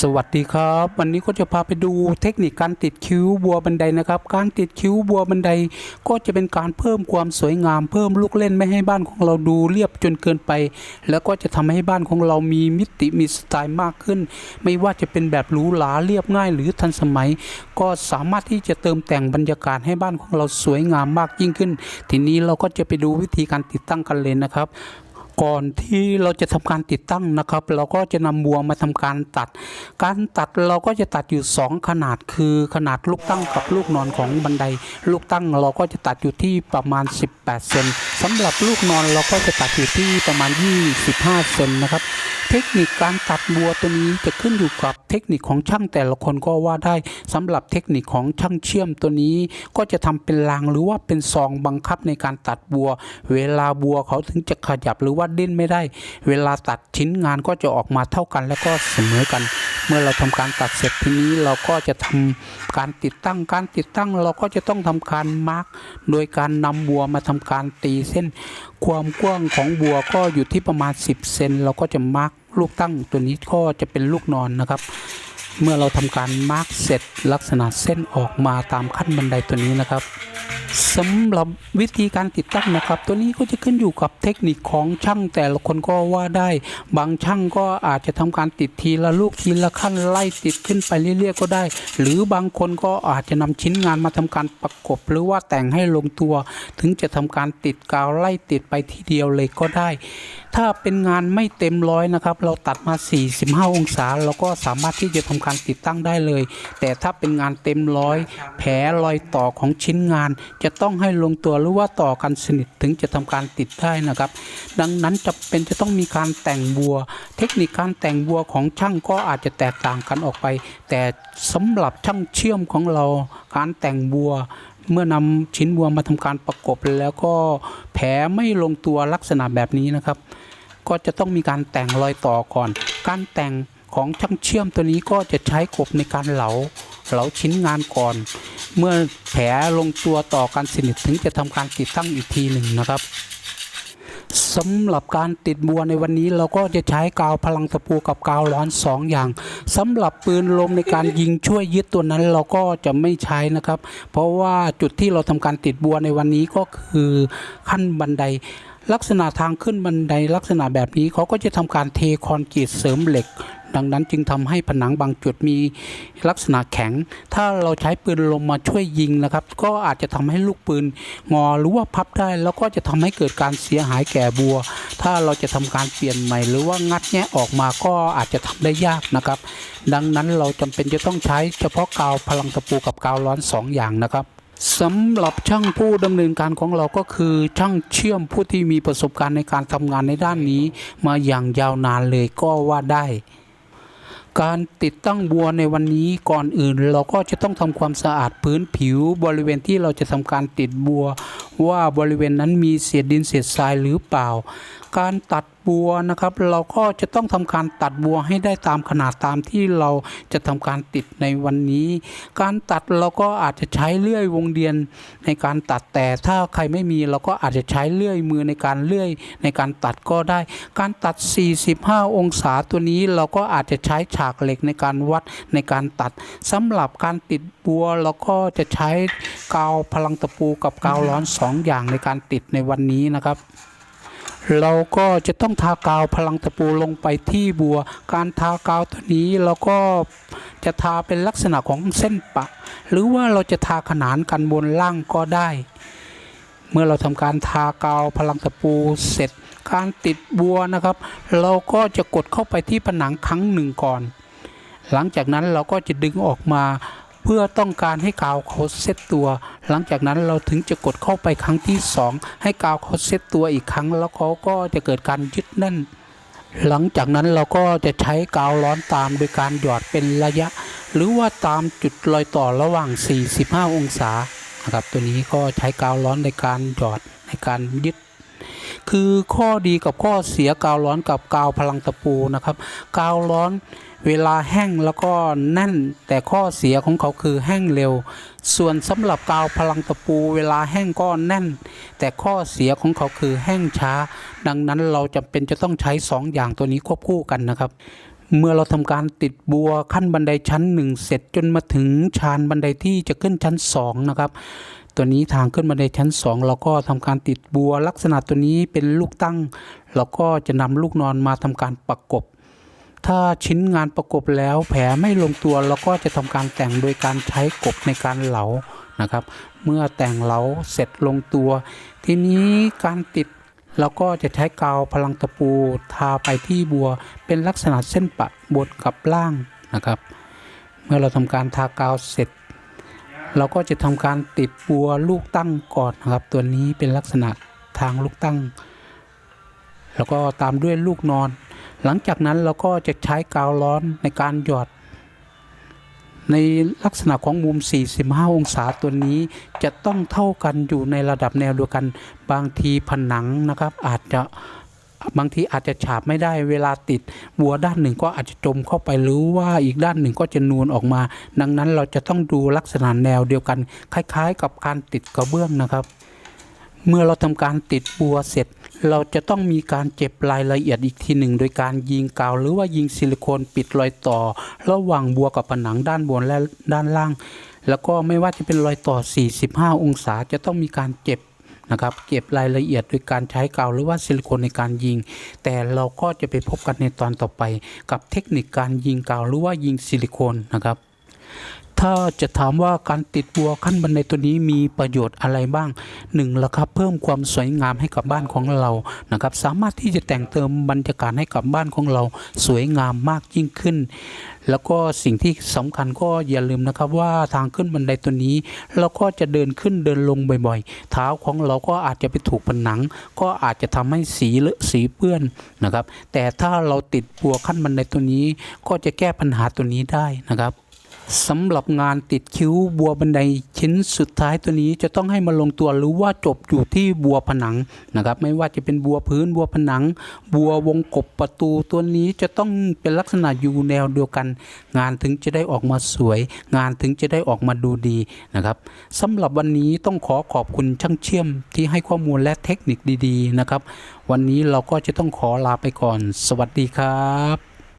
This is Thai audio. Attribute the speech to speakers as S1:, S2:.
S1: สวัสดีครับ วันนี้ก็จะพาไปดูเทคนิคการติดคิ้วบัวบันไดนะครับ การติดคิ้วบัวบันไดก็จะเป็นการเพิ่มความสวยงาม เพิ่มลูกเล่นไม่ให้บ้านของเราดูเรียบจนเกินไป แล้วก็จะทำให้บ้านของเรามีมิติมีสไตล์มากขึ้น ไม่ว่าจะเป็นแบบหรูหราเรียบง่าย หรือทันสมัย ก็สามารถที่จะเติมแต่งบรรยากาศให้บ้านของเราสวยงามมากยิ่งขึ้น ทีนี้เราก็จะไปดูวิธีการติดตั้งกันเลยนะครับ ก่อนที่เราจะทำการติดตั้งนะครับ เราก็จะนำบัวมาทำการตัด การตัดเราก็จะตัดอยู่ 2 ขนาดคือขนาดลูกตั้งกับลูกนอนของบันได ลูกตั้งเราก็จะตัดอยู่ที่ประมาณ 18เซนสำหรับลูกนอนเราก็จะตัดอยู่ที่ประมาณ 25เซนนะครับเทคนิคการตัดบัวตัวนี้จะขึ้นอยู่กับเทคนิคของช่างแต่ละคนก็ว่าได้สำหรับเทคนิคของช่างเชื่อมตัวนี้ ก็จะทำเป็นรางหรือว่าเป็นซองบังคับในการตัดบัว เวลาบัวเขาถึงจะขยับหรือว่าดิ้นไม่ได้ เวลาตัดชิ้นงานก็จะออกมาเท่ากันและก็เสมอกัน เมื่อเราทำการตัดเสร็จทีนี้เราก็จะทำการติดตั้งการติดตั้งเราก็จะต้องทำการมาร์กโดยการนำบัวมาทำการตีเส้น ความกว้างของบัวก็อยู่ที่ประมาณ 10เซนเราก็จะมาร์กลูกตั้งตัวนี้ก็จะเป็นลูกนอนนะครับ เมื่อเราทำการมาร์กเสร็จลักษณะเส้นออกมาตามขั้นบันไดตัวนี้นะครับ สำหรับวิธีการติดตั้งนะครับ ตัวนี้ก็จะขึ้นอยู่กับเทคนิคของช่างแต่ละคนก็ว่าได้ บางช่างก็อาจจะทำการติดทีละลูกทีละขั้นไล่ติดขึ้นไปเรื่อยๆก็ได้ หรือบางคนก็อาจจะนำชิ้นงานมาทำการประกบ หรือว่าแต่งให้ลงตัว ถึงจะทำการติดกาวไล่ติดไปทีเดียวเลยก็ได้ ถ้าเป็นงานไม่เต็มร้อยนะครับ เราตัดมา 45 องศาเราก็สามารถที่จะทำการติดตั้งได้เลย แต่ถ้าเป็นงานเต็มร้อยแผลรอยต่อของชิ้นงานจะะต้องให้ลงตัวหรือว่าต่อกันสนิทถึงจะทำการติดได้นะครับ ดังนั้นจะเป็นจะต้องมีการแต่งบัว เทคนิคการแต่งบัวของช่างก็อาจจะแตกต่างกันออกไป แต่สำหรับช่างเชื่อมของเราการแต่งบัวเมื่อนำชิ้นบัวมาทำการประกบแล้วก็แผลไม่ลงตัวลักษณะแบบนี้นะครับ ก็จะต้องมีการแต่งรอยต่อก่อน การแต่งของช่างเชื่อมตัวนี้ก็จะใช้กบในการเหลา เหลาชิ้นงานก่อน เมื่อแผลลงตัวต่อกันสนิทถึงจะทำการติดตั้งอีกทีหนึ่งนะครับสำหรับการติดบัวในวันนี้เราก็จะใช้กาวพลังตะปูกับกาวร้อนสองอย่างสำหรับปืนลมในการยิงช่วยยึดตัวนั้นเราก็จะไม่ใช้นะครับ เพราะว่าจุดที่เราทำการติดบัวในวันนี้ก็คือขั้นบันได ลักษณะทางขึ้นบันไดลักษณะแบบนี้เขาก็จะทำการเทคอนกรีตเสริมเหล็ก ดังนั้นจึงทำให้ผนังบางจุดมีลักษณะแข็ง ถ้าเราใช้ปืนลมมาช่วยยิงนะครับ ก็อาจจะทำให้ลูกปืนงอหรือว่าพับได้ แล้วก็จะทำให้เกิดการเสียหายแก่บัว ถ้าเราจะทำการเปลี่ยนใหม่ หรือว่างัดแงะออกมาก็อาจจะทำได้ยากนะครับ ดังนั้นเราจำเป็นจะต้องใช้เฉพาะกาวพลังตะปูกับกาวร้อนสองอย่างนะครับสำหรับช่างผู้ดำเนินการของเราก็คือช่างเชื่อมผู้ที่มีประสบการณ์ในการทำงานในด้านนี้ มาอย่างยาวนานเลยก็ว่าได้ การติดตั้งบัวในวันนี้ก่อนอื่น เราก็จะต้องทำความสะอาดพื้นผิว บริเวณที่เราจะทำการติดบัว ว่าบริเวณนั้นมีเศษดินเศษทรายหรือเปล่าการตัดบัวนะครับ เราก็จะต้องทำการตัดบัวให้ได้ตามขนาดตามที่เราจะทำการติดในวันนี้ การตัดเราก็อาจจะใช้เลื่อยวงเดียนในการตัดแต่ถ้าใครไม่มีเราก็อาจจะใช้เลื่อยมือในการเลื่อยในการตัดก็ได้ การตัด 45 องศาตัวนี้เราก็อาจจะใช้ฉากเหล็กในการวัดในการตัดสำหรับการติดบัวเราก็จะใช้กาวพลังตะปูกับกาวร้อนสองอย่างในการติดในวันนี้นะครับ เราก็จะต้องทากาวพลังตะปูลงไปที่บัว การทากาวตัวนี้เราก็จะทาเป็นลักษณะของเส้นปะ หรือว่าเราจะทาขนานกันบนล่างก็ได้ เมื่อเราทำการทากาวพลังตะปูเสร็จ การติดบัวนะครับ เราก็จะกดเข้าไปที่ผนังครั้งหนึ่งก่อน หลังจากนั้นเราก็จะดึงออกมา เพื่อต้องการให้กาวเขาเซตตัว หลังจากนั้นเราถึงจะกดเข้าไปครั้งที่สองให้กาวเขาเซตตัวอีกครั้ง แล้วเขาก็จะเกิดการยึดแน่น หลังจากนั้นเราก็จะใช้กาวร้อนตามโดยการหยอดเป็นระยะ หรือว่าตามจุดรอยต่อระหว่าง 45 องศานะครับตัวนี้ก็ใช้กาวร้อนในการหยอดในการยึดคือข้อดีกับข้อเสียกาวร้อนกับกาวพลังตะปูนะครับ กาวร้อน เวลาแห้งแล้วก็แน่นแต่ข้อเสียของเขาคือแห้งเร็ว ส่วนสำหรับกาวพลังตะปู เวลาแห้งก็แน่น แต่ข้อเสียของเขาคือแห้งช้า ดังนั้นเราจำเป็นจะต้องใช้สองอย่างตัวนี้ควบคู่กันนะครับเมื่อเราทำการติดบัวขั้นบันไดชั้นหนึ่งเสร็จจนมาถึงชานบันไดที่จะขึ้นชั้นสองนะครับ ตัวนี้ทางขึ้นบันไดชั้นสองเราก็ทำการติดบัวลักษณะตัวนี้เป็นลูกตั้ง เราก็จะนำลูกนอนมาทำการประกบ ถ้าชิ้นงานประกบแล้วแผลไม่ลงตัวเราก็จะทำการแต่งโดยการใช้กบในการเหลานะครับ เมื่อแต่งเหลาเสร็จลงตัว ทีนี้การติดเราก็จะใช้กาวพลังตะปูทาไปที่บัว เป็นลักษณะเส้นปะบนกับล่างนะครับ เมื่อเราทำการทากาวเสร็จ เราก็จะทำการติดบัวลูกตั้งก่อนนะครับ ตัวนี้เป็นลักษณะทางลูกตั้ง แล้วก็ตามด้วยลูกนอน หลังจากนั้นเราก็จะใช้กาวร้อนในการหยอด ในลักษณะของมุม 45 องศาตัวนี้จะต้องเท่ากันอยู่ในระดับแนวเดียวกัน บางทีผนังนะครับ อาจจะบางทีอาจจะฉาบไม่ได้เวลาติดบัวด้านหนึ่งก็อาจจะจมเข้าไปหรือว่าอีกด้านหนึ่งก็จะนูนออกมา ดังนั้นเราจะต้องดูลักษณะแนวเดียวกัน คล้าย ๆ กับการติดกระเบื้องนะครับ เมื่อเราทำการติดบัวเสร็จ เราจะต้องมีการเจ็บรายละเอียดอีกทีหนึ่งโดยการยิงกาวหรือว่ายิงซิลิโคนปิดรอยต่อ ระหว่างบัวกับผนังด้านบนและด้านล่าง แล้วก็ไม่ว่าจะเป็นรอยต่อ 45 องศาจะต้องมีการเจ็บนะครับเก็บรายละเอียดโดยการใช้กาวหรือว่าซิลิโคนในการยิง แต่เราก็จะไปพบกันในตอนต่อไป กับเทคนิคการยิงกาวหรือว่ายิงซิลิโคนนะครับ ถ้าจะถามว่าการติดบัวขั้นบันไดตัวนี้มีประโยชน์อะไรบ้างหนึ่งละครับเพิ่มความสวยงามให้กับบ้านของเรานะครับ สามารถที่จะแต่งเติมบรรยากาศให้กับบ้านของเราสวยงามมากยิ่งขึ้น แล้วก็สิ่งที่สำคัญก็อย่าลืมนะครับว่าทางขึ้นบันไดตัวนี้ เราก็จะเดินขึ้นเดินลงบ่อยๆ เท้าของเราก็อาจจะไปถูกผนัง ก็อาจจะทำให้สีเลอะสีเปื้อนนะครับ แต่ถ้าเราติดบัวขั้นบันไดตัวนี้ ก็จะแก้ปัญหาตัวนี้ได้นะครับ สำหรับงานติดคิ้วบัวบันไดชิ้นสุดท้ายตัวนี้จะต้องให้มาลงตัวหรือว่าจบอยู่ที่บัวผนังนะครับ ไม่ว่าจะเป็นบัวพื้นบัวผนัง บัววงกบประตูตัวนี้จะต้องเป็นลักษณะอยู่แนวเดียวกัน งานถึงจะได้ออกมาสวย งานถึงจะได้ออกมาดูดีนะครับสำหรับวันนี้ต้องขอขอบคุณช่างเชื่อมที่ให้ข้อมูลและเทคนิคดี ๆ นะครับ วันนี้เราก็จะต้องขอลาไปก่อน สวัสดีครับ